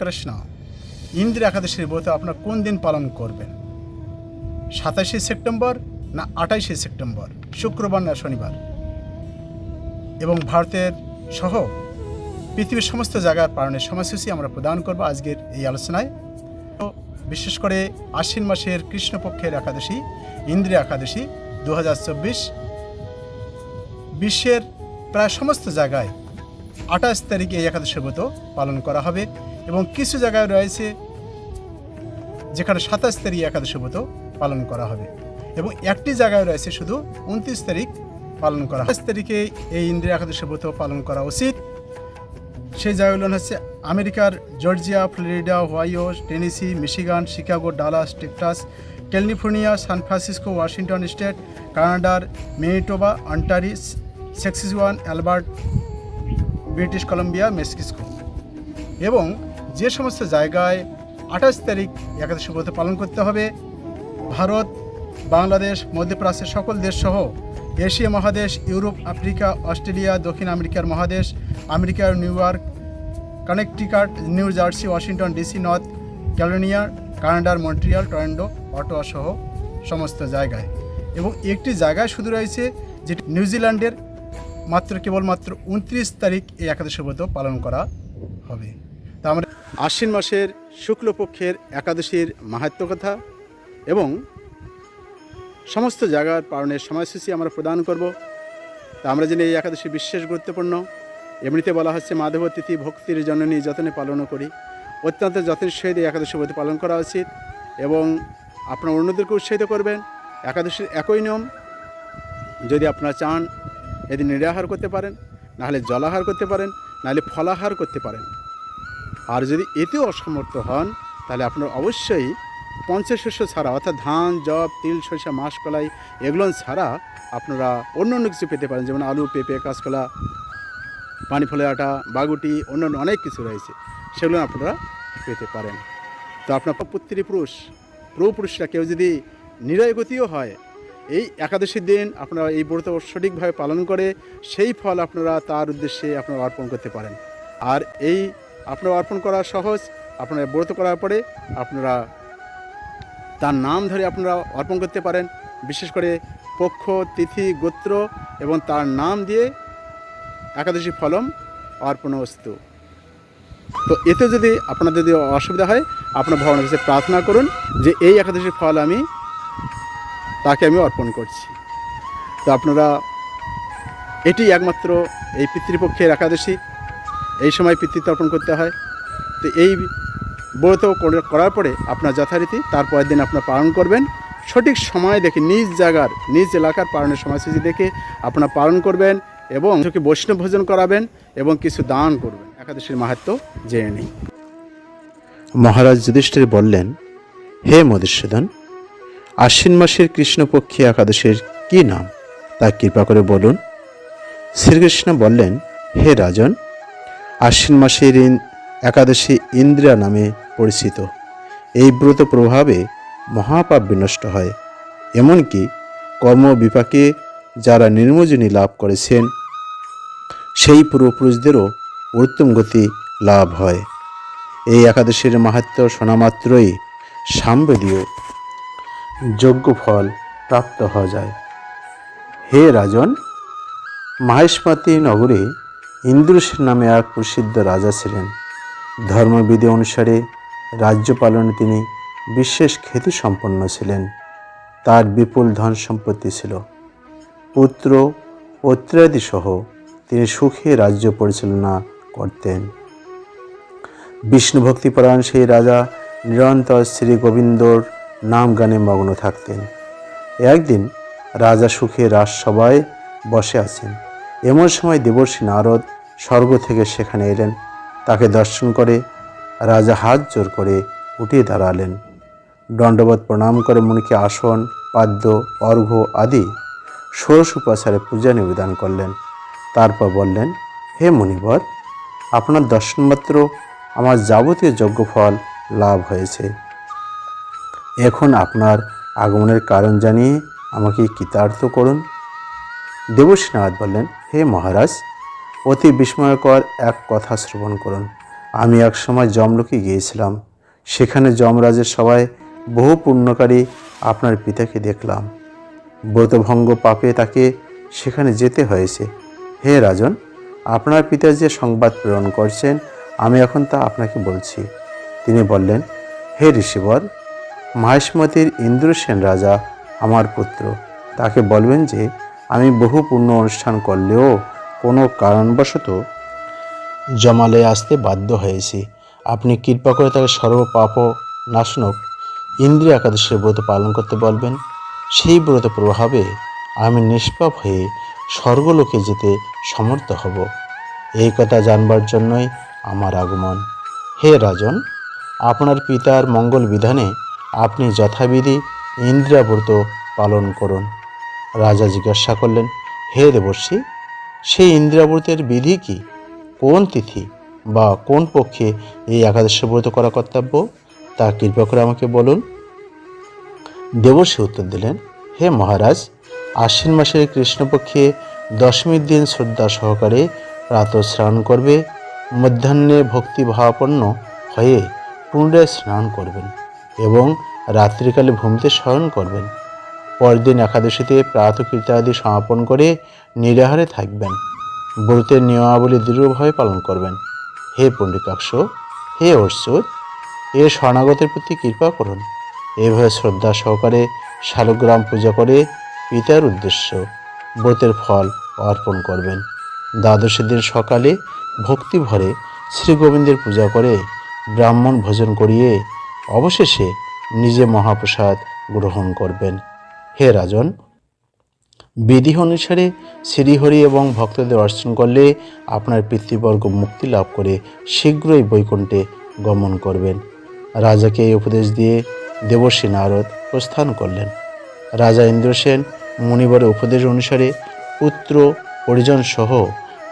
কৃষ্ণ ইন্দ্র একাদশীর ব্রত আপনার কোন দিন পালন করবেন? সাতাশে সেপ্টেম্বর না আঠাইশে সেপ্টেম্বর? শুক্রবার না শনিবার? এবং ভারতের সহ পৃথিবীর সমস্ত জায়গার পালনের সময়সূচি আমরা প্রদান করব আজকের এই আলোচনায়। বিশেষ করে আশ্বিন মাসের কৃষ্ণপক্ষের একাদশী, ইন্দ্রিয় একাদশী দু বিশ্বের প্রায় সমস্ত জায়গায় আঠাশ তারিখে এই একাদশী ব্রত পালন করা হবে এবং কিছু জায়গায় রয়েছে যেখানে সাতাশ তারিখ একাদশী ব্রত পালন করা হবে এবং একটি জায়গায় রয়েছে শুধু উনত্রিশ তারিখ পালন করা আঠাশ তারিখে এই ইন্দ্রিয় একাদশী ব্রত পালন করা উচিত। সেই জায়গাগুলো হচ্ছে আমেরিকার Georgia, Florida Ohio Tennessee, Michigan, Chicago, Dallas, Texas, California, San Francisco, Washington state, কানাডার Manitoba Ontario Saskatchewan Alberta British Columbia Mexico এবং যে সমস্ত জায়গায় আঠাশ তারিখ একাদশী ব্রত পালন করতে হবে, ভারত, বাংলাদেশ, মধ্যপ্রাচ্যের সকল দেশ সহ এশিয়া মহাদেশ, ইউরোপ, আফ্রিকা, অস্ট্রেলিয়া, দক্ষিণ আমেরিকার মহাদেশ, আমেরিকার New York, Connecticut, New Jersey, Washington, DC, North Carolina কানাডার মন্ট্রিয়াল টরেন্ডো অটোয়া সহ সমস্ত জায়গায়। এবং একটি জায়গায় শুধু রয়েছে যেটি নিউজিল্যান্ডের মাত্র কেবলমাত্র উনত্রিশ তারিখ এই একাদশী ব্রত পালন করা হবে। তা আমরা আশ্বিন মাসের শুক্লপক্ষের একাদশীর মাহাত্ম কথা এবং সমস্ত জায়গার পালনের সময়সূচি আমরা প্রদান করব। তা আমরা জানি এই একাদশী বিশেষ গুরুত্বপূর্ণ। এমনিতে বলা হচ্ছে মাধব তিথি ভক্তির জননী যত্নে পালনও করি। অত্যন্ত যত্নের সহিত এই একাদশী ব্রত পালন করা উচিত এবং আপনার অন্যদেরকে উৎসাহিত করবেন। একাদশীর একই নিয়ম, যদি আপনারা চান এদিন নিরাহার করতে পারেন, নাহলে জলাহার করতে পারেন, নাহলে ফলাহার করতে পারেন। আর যদি এতেও অসমর্থ হন, তাহলে আপনার অবশ্যই পঞ্চশস্য ছাড়া, অর্থাৎ ধান, জব, তিল, সরিষা, মাসকলাই, এগুলো ছাড়া আপনারা অন্য অন্য কিছু পেতে পারেন। যেমন আলু, পেঁপে, কাঁচকলা পানি ফলের আটা, বাগুটি, অন্য অনেক কিছু রয়েছে। সেগুলো আপনারা পেতে পারেন। তো আপনার পুত্রী পুরুষ, প্রভু পুরুষরা কেউ যদি নিরয়গতিও হয় এই একাদশীর দিন আপনারা এই ব্রত সঠিকভাবে পালন করে সেই ফল আপনারা তার উদ্দেশ্যে আপনারা অর্পণ করতে পারেন। আর এই আপনারা অর্পণ করা সহজ, আপনারা ব্রত করার পরে আপনারা তার নাম ধরে আপনারা অর্পণ করতে পারেন। বিশেষ করে পক্ষ, তিথি, গোত্র এবং তার নাম দিয়ে একাদশী ফলম অর্পণ বস্তু। তো এতে যদি আপনাদের যদি অসুবিধা হয়, আপনার ভগবানের কাছে প্রার্থনা করুন যে এই একাদশীর ফল আমি তাকে আমি অর্পণ করছি। তো আপনারা এটি একমাত্র এই পিতৃপক্ষের একাদশী। এই সময় পিতৃত্ব অর্পণ করতে হয়। তো এই ব্রত করার পরে আপনার যথারীতি তারপরের দিন আপনার পালন করবেন। সঠিক সময় দেখে নিজ জায়গার, নিজ এলাকার পালনের সময়সূচি দেখে আপনার পালন করবেন এবং চোখে বৈষ্ণব ভোজন করাবেন এবং কিছু দান করবেন। একাদশীর মাহাত্ম জেনে নিই মহারাজ যুধিষ্ঠির বললেন, হে মধুসূদন আশ্বিন মাসের কৃষ্ণপক্ষী একাদশের কি নাম? তা কৃপা করে বলুন। শ্রীকৃষ্ণ বললেন, হে রাজন, আশ্বিন মাসের একাদশী ইন্দ্রিয়া নামে পরিচিত। এই ব্রত প্রভাবে মহাপাপ বিনষ্ট হয়। এমনকি কর্ম বিপাকে যারা নির্মোজনী লাভ করেছেন, সেই পূর্বপুরুষদেরও উত্তম গতি লাভ হয়। এই একাদশীর মাহাত্ম শোনামাত্রই সাম্বেদীয় যোগ্য ফল প্রাপ্ত হওয়া যায়। হে রাজন মাহেশমাতি নগরে ইন্দ্রসেন নামে এক প্রসিদ্ধ রাজা ছিলেন। ধর্মবিধি অনুসারে রাজ্য পালনে তিনি বিশেষ খ্যাতি সম্পন্ন ছিলেন। তার বিপুল ধন সম্পত্তি ছিল। পুত্র পত্রাদি সহ তিনি সুখে রাজ্য পরিচালনা করতেন। বিষ্ণু ভক্তিপরায়ণ সেই রাজা নিরন্তর শ্রী গোবিন্দর নাম গানে মগ্ন থাকতেন। একদিন রাজা সুখে রাজসভায় বসে আছেন। এমন সময় দেবর্ষী নারদ স্বর্গ থেকে সেখানে এলেন। তাকে দর্শন করে রাজা হাত জোর করে উঠে দাঁড়ালেন। দণ্ডবোধ প্রণাম করে মুনিকে আসন, পাদ্য, অর্ঘ্য আদি ষোড়শ উপাচারে পূজা নিবেদন করলেন। তারপর বললেন, হে মুনিবর, আপনার দর্শনমাত্র আমার যাবতীয় যজ্ঞ ফল লাভ হয়েছে। এখন আপনার আগমনের কারণ জানিয়ে আমাকে কৃতার্থ করুন। দেবশ্রীনাথ বললেন, হে মহারাজ, অতি বিস্ময়কর এক কথা শ্রবণ করুন। আমি এক সময় জমলোকে গিয়েছিলাম। সেখানে যমরাজের সবাই বহু পুণ্যকারী আপনার পিতাকে দেখলাম। ব্রতভঙ্গ পাপে তাকে সেখানে যেতে হয়েছে। হে রাজন, আপনার পিতা যে সংবাদ প্রেরণ করছেন, আমি এখন তা আপনাকে বলছি। তিনি বললেন, হে ঋষিবর মহেশমতির ইন্দ্রসেন রাজা আমার পুত্র। তাকে বলবেন যে, আমি বহু পূর্ণ অনুষ্ঠান করলেও কোনো কারণবশত জমালে আসতে বাধ্য হয়েছি। আপনি কৃপা করে তাকে সর্বপাপ নাশনক ইন্দ্রিয় একাদশের ব্রত পালন করতে বলবেন। সেই ব্রত প্রভাবে আমি নিষ্পাপ হয়ে স্বর্গলোকে যেতে সমর্থ হব। এই কথা জানবার জন্যই আমার আগমন। হে রাজন, আপনার পিতার মঙ্গল বিধানে আপনি যথাবিধি ইন্দ্রিয়াব্রত পালন করুন। রাজা জিজ্ঞাসা করলেন, হে দেবর্ষী, সেই ইন্দ্রিয়াব্রতের বিধি কি? কোন তিথি বা কোন পক্ষে এই একাদশ ব্রত করা কর্তব্য? তা কৃপা করে আমাকে বলুন। দেবর্ষী উত্তর দিলেন, হে মহারাজ, আশ্বিন মাসের কৃষ্ণপক্ষে দশমীর দিন শ্রদ্ধা সহকারে প্রাত স্নান করবে। মধ্যাহ্নে ভক্তিভাবাপন্ন হয়ে পুনরায় স্নান করবেন। এবং রাত্রিকালে ভূমিতে শয়ন করবেন। পরদিন একাদশীতে প্রাতকৃত্যাদি সমাপন করে নিরাহারে থাকবেন। ব্রতের নিয়মাবলী দৃঢ়ভাবে পালন করবেন। হে পণ্ডিকাক্ষ হে অর্চুত এ শরণাগতের প্রতি কৃপা করুন। এভাবে শ্রদ্ধা সহকারে শালগ্রাম পূজা করে পিতার উদ্দেশ্য ব্রতের ফল অর্পণ করবেন। দ্বাদশী দিন সকালে ভক্তি ভরে শ্রী গোবিন্দের পূজা করে ব্রাহ্মণ ভোজন করিয়ে অবশেষে নিজে মহাপ্রসাদ গ্রহণ করবেন। হে রাজন বিধি অনুসারে শ্রীহরি এবং ভক্তদের অর্চন করলে আপনার পিতৃবর্গ মুক্তি লাভ করে শীঘ্রই বৈকুণ্ঠে গমন করবেন। রাজাকে এই উপদেশ দিয়ে দেবশ্রী নারদ প্রস্থান করলেন। রাজা ইন্দ্রসেন মুনিবরের উপদেশ অনুসারে পুত্র পরিজন সহ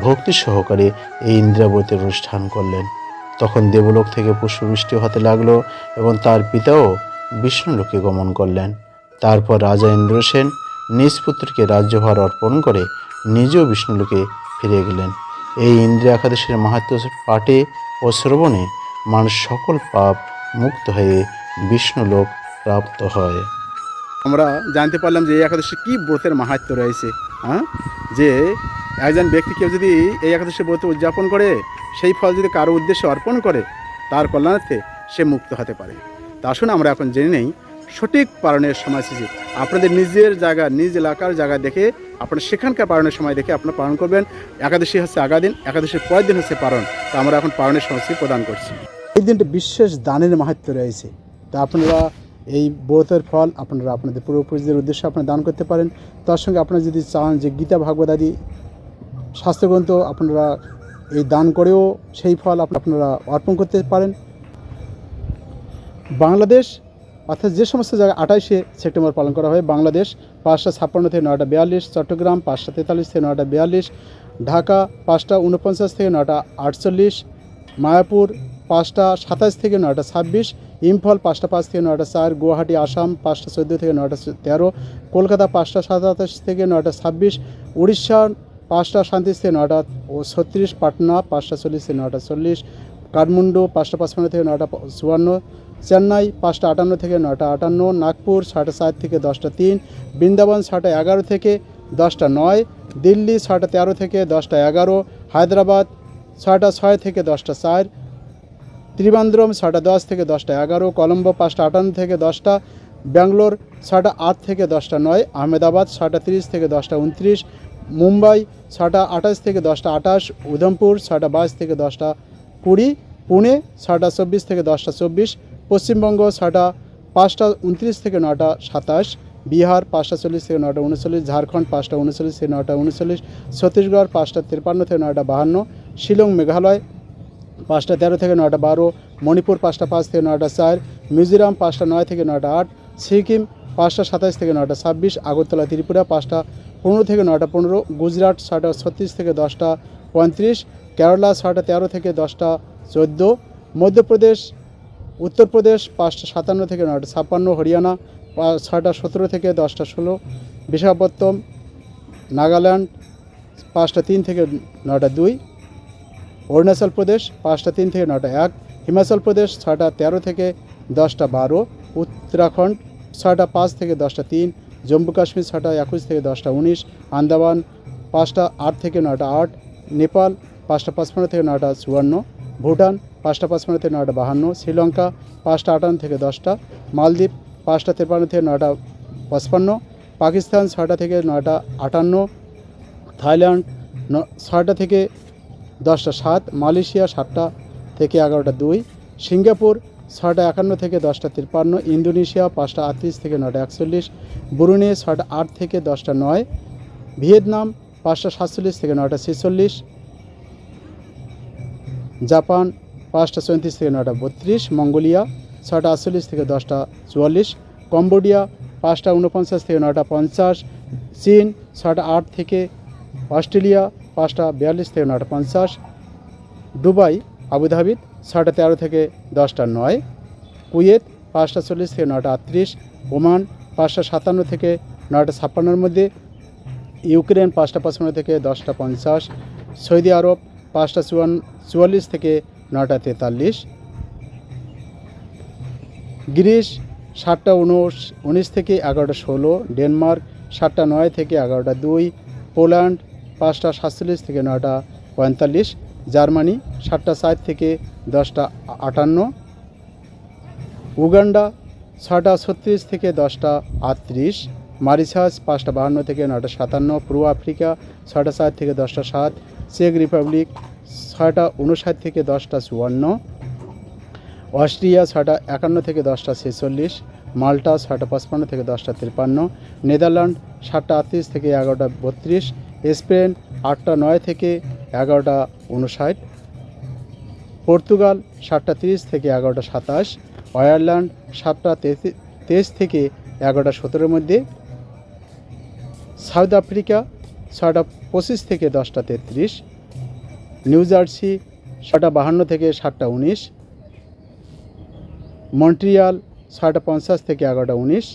ভক্তি সহকারে এই ইন্দ্রাবতীর অনুষ্ঠান করলেন। তখন দেবলোক থেকে পুষ্পবৃষ্টি হতে লাগল এবং তার পিতাও বিষ্ণুলোকে গমন করলেন। তারপর রাজা ইন্দ্রসেন নিজ পুত্রকে রাজ্যভার অর্পণ করে নিজেও বিষ্ণুলোকে ফিরে গেলেন এই ইন্দ্রিয় একাদশীর মাহাত্ম পাঠে ও শ্রবণে মানুষ সকল পাপ মুক্ত হয়ে বিষ্ণুলোক প্রাপ্ত হয়। আমরা জানতে পারলাম যে এই একাদশী কী ব্রতের মাহাত্ম্য রয়েছে হ্যাঁ? যে একজন ব্যক্তি কেউ যদি এই একাদশী ব্রত উদযাপন করে, সেই ফল যদি কারও উদ্দেশ্যে অর্পণ করে, তার কল্যাণার্থে সে মুক্ত হতে পারে। তা আসুন আমরা এখন জেনে নেই, সঠিক পালনের সময়সূচি। আপনাদের নিজের জায়গা, নিজ এলাকার জায়গা দেখে, আপনার সেখানকার পালনের সময় দেখে আপনারা পালন করবেন। একাদশী হচ্ছে আগা দিন, একাদশীর পরের দিন হচ্ছে পালন। তা আমরা এখন পালনের সময়সূচি প্রদান করছি। এই দিনটা বিশেষ দানের মাহাত্ম্য রয়েছে। তা আপনারা এই ব্রতের ফল আপনারা আপনাদের পূর্বপুরুষদের উদ্দেশ্যে আপনারা দান করতে পারেন। তার সঙ্গে আপনারা যদি চান যে গীতা, ভাগবত আদি শাস্ত্রগ্রন্থ আপনারা এই দান করেও সেই ফল আপ- আপনারা অর্পণ করতে পারেন। বাংলাদেশ, অর্থাৎ যে সমস্ত জায়গায় আঠাশে সেপ্টেম্বর পালন করা হয়, বাংলাদেশ পাঁচটা ছাপ্পান্ন থেকে নয়টা বিয়াল্লিশ, চট্টগ্রাম পাঁচটা তেতাল্লিশ থেকে নয়টা বিয়াল্লিশ, ঢাকা পাঁচটা উনপঞ্চাশ থেকে নয়টা আটচল্লিশ, মায়াপুর পাঁচটা সাতাশ থেকে নয়টা ছাব্বিশ, ইম্ফল পাঁচটা পাঁচ থেকে নয়টা চার, গুয়াহাটি, আসাম পাঁচটা চোদ্দ থেকে নয়টা তেরো, কলকাতা পাঁচটা সাতাশ থেকে নয়টা ছাব্বিশ, উড়িষ্যা পাঁচটা সাঁত্রিশ থেকে নয়টা ও ছত্রিশ পাটনা, পাঁচটা চল্লিশ থেকে নয়টা চল্লিশ, কাঠমান্ডু পাঁচটা পাঁচপান্ন থেকে নটা চুয়ান্ন, চেন্নাই পাঁচটা আটান্ন থেকে নয়টা আটান্ন, নাগপুর ছয়টা সাত থেকে দশটা তিন, বৃন্দাবন ছয়টা এগারো থেকে দশটা নয়, দিল্লি ছয়টা তেরো থেকে দশটা এগারো, হায়দ্রাবাদ ছয়টা ছয় থেকে দশটা চার, ত্রিবান্দ্রম ছয়টা দশ থেকে দশটা এগারো, কলম্বো পাঁচটা আটান্ন থেকে দশটা, ব্যাঙ্গালোর ছয়টা আট থেকে দশটা নয়, আহমেদাবাদ ছয়টা তিরিশ থেকে দশটা উনত্রিশ মুম্বাই ছয়টা আঠাশ থেকে দশটা আঠাশ, উধমপুর ছয়টা বাইশ থেকে দশটা কুড়ি, পুনে ছয়টা চব্বিশ থেকে দশটা চব্বিশ, পশ্চিমবঙ্গ ছয়টা পাঁচটা উনত্রিশ থেকে নটা সাতাশ, বিহার পাঁচটা চল্লিশ থেকে নটা উনচল্লিশ, ঝাড়খণ্ড পাঁচটা উনচল্লিশ থেকে নটা উনচল্লিশ, ছত্তিশগড় পাঁচটা তিরপান্ন থেকে নটা বাহান্ন, শিলং মেঘালয় পাঁচটা তেরো থেকে নটা বারো, মণিপুর পাঁচটা পাঁচ থেকে নটা চার, মিজোরাম পাঁচটা নয় থেকে নয়টা আট, সিকিম পাঁচটা সাতাশ থেকে নটা ছাব্বিশ, আগরতলা, ত্রিপুরা পাঁচটা পনেরো থেকে নয়টা পনেরো, গুজরাট ছয়টা ছত্রিশ থেকে দশটা পঁয়ত্রিশ, কেরালা ছয়টা তেরো থেকে দশটা চোদ্দ, মধ্যপ্রদেশ, উত্তরপ্রদেশ পাঁচটা সাতান্ন থেকে নয়টা ছাপ্পান্ন, হরিয়ানা ছয়টা সতেরো থেকে দশটা ষোলো বিশাখাপত্তম নাগাল্যান্ড পাঁচটা তিন থেকে নটা দুই, অরুণাচল প্রদেশ পাঁচটা তিন থেকে নটা এক, হিমাচল প্রদেশ ছটা তেরো থেকে দশটা বারো, উত্তরাখণ্ড ছটা পাঁচ থেকে দশটা তিন জম্মু কাশ্মীর ছটা, একুশ থেকে দশটা, উনিশ, আন্দামান পাঁচটা, আট থেকে নটা আট, নেপাল পাঁচটা, পাঁচপান্ন থেকে নটা চুয়ান্ন, ভুটান পাঁচটা, পাঁচপান্ন থেকে নটা বাহান্ন, শ্রীলঙ্কা পাঁচটা, আটান্ন থেকে দশটা, মালদ্বীপ পাঁচটা, তেপান্ন থেকে নটা পঁচপান্ন, পাকিস্তান ছটা থেকে নটা আটান্ন, থাইল্যান্ড ছয়টা থেকে দশটা, সাত, মালয়েশিয়া সাতটা থেকে এগারোটা, দুই, সিঙ্গাপুর ছয়টা একান্ন থেকে দশটা তিপ্পান্ন, ইন্দোনেশিয়া পাঁচটা আটত্রিশ থেকে নটা একচল্লিশ, বুরুনে ছটা আট থেকে দশটা নয়, ভিয়েতনাম পাঁচটা সাতচল্লিশ থেকে নটা ছেচল্লিশ, জাপান পাঁচটা চৌত্রিশ থেকে নটা বত্রিশ, মঙ্গোলিয়া ছটা আটচল্লিশ থেকে দশটা চুয়াল্লিশ, কম্বোডিয়া পাঁচটা উনপঞ্চাশ থেকে নটা পঞ্চাশ, চীন ছটা আট থেকে, অস্ট্রেলিয়া পাঁচটা বিয়াল্লিশ থেকে নটা পঞ্চাশ, দুবাই আবুধাবি ছটা তেরো থেকে দশটা নয়। কুয়েত পাঁচটা চল্লিশ থেকে নটা আটত্রিশ। ওমান পাঁচটা সাতান্ন থেকে নটা ছাপ্পান্নর মধ্যে। ইউক্রেন পাঁচটা পঁচপান্ন থেকে দশটা পঞ্চাশ। সৌদি আরব পাঁচটা চুয়ান্ন চুয়াল্লিশ থেকে নটা তেতাল্লিশ। গ্রিস সাতটা উনিশ উনিশ থেকে এগারোটা ষোলো। ডেনমার্ক সাতটা নয় থেকে এগারোটা দুই। পোল্যান্ড পাঁচটা সাতচল্লিশ থেকে নটা পঁয়তাল্লিশ। জার্মানি সাতটা সাত থেকে দশটা আটান্ন। উগান্ডা ছটা ছত্রিশ থেকে দশটা আটত্রিশ। মারিসাস পাঁচটা বাহান্ন থেকে নটা সাতান্ন। পূর্ব আফ্রিকা ছটা সাত থেকে দশটা সাত। চেক রিপাবলিক ছয়টা উনষাট থেকে দশটা চুয়ান্ন। অস্ট্রিয়া ছটা একান্ন থেকে দশটা ছেচল্লিশ। মাল্টা ছটা পঁচপান্ন থেকে দশটা তিপ্পান্ন নেদারল্যান্ড সাতটা আটত্রিশ থেকে এগারোটা বত্রিশ। স্পেন আটটা নয় থেকে এগারোটা উনষাট পর্তুগাল সাতটা তিরিশ থেকে এগারোটা সাতাশ, আয়ারল্যান্ড সাতটা তেইশ থেকে এগারোটা সতেরোর মধ্যে, সাউথ আফ্রিকা ছটা পঁচিশ থেকে দশটা তেত্রিশ, নিউ জার্সি ছটা বাহান্ন থেকে সাতটা উনিশ, মন্ট্রিয়াল ছয়টা পঞ্চাশ থেকে এগারোটা উনিশ,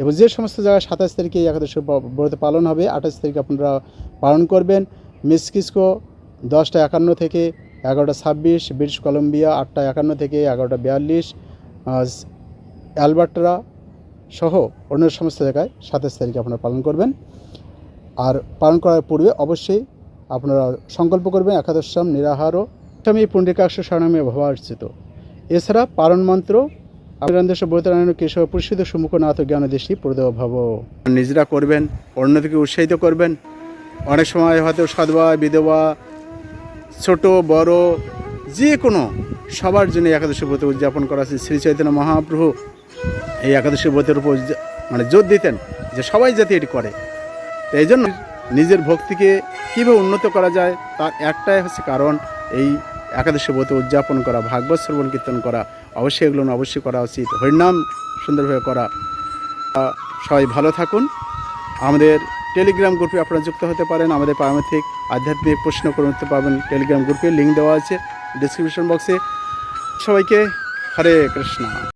এবং যে সমস্ত জায়গায় সাতাশ তারিখে একাদশী ব্রত পালন হবে, আঠাশ তারিখে আপনারা পালন করবেন। মিসকিসকো দশটা একান্ন থেকে এগারোটা ছাব্বিশ, ব্রিটিশ কলম্বিয়া আটটা একান্ন থেকে এগারোটা বিয়াল্লিশ অ্যালবার্টরা সহ অন্য সমস্ত জায়গায় সাতাশ তারিখে আপনারা পালন করবেন। আর পালন করার পূর্বে অবশ্যই আপনারা সংকল্প করবেন একাদশাম নিরাহারও আমি পুণ্ডিকাক্ষ স্বর্ণামী ভবার্চিত এছাড়া পালন মন্ত্র আপনাদের বৈতরায়ণ কেশব পরিষদ সম্মুখ নাথ জ্ঞান দৃষ্টি প্রদেব নিজেরা করবেন, অন্যদিকে উৎসাহিত করবেন। অনেক সময় হয়তো সদবা বিধবা ছোট, বড়, যে কোনো সবার জন্য একাদশী ব্রত উদযাপন করা আছে। শ্রী চৈতন্য মহাপ্রভু এই একাদশী ব্রতের উপর মানে জোর দিতেন যে সবাই যাতে এটি করে। তো এই জন্য নিজের ভক্তিকে কীভাবে উন্নত করা যায়, তার একটাই হচ্ছে কারণ এই একাদশী ব্রত উদযাপন করা, ভাগবত শ্রবণ কীর্তন করা, অবশ্যই এগুলো অবশ্যই করা উচিত। হরিনাম সুন্দরভাবে করা। সবাই ভালো থাকুন। আমাদের টেলিগ্রাম গ্রুপে আপনারা যুক্ত হতে পারেন। আমাদের পারমার্থিক আধ্যাত্মিক প্রশ্ন করে উঠতে পারবেন। টেলিগ্রাম গ্রুপে লিঙ্ক দেওয়া আছে। ডিসক্রিপশন বক্সে। সবাইকে হরে কৃষ্ণ।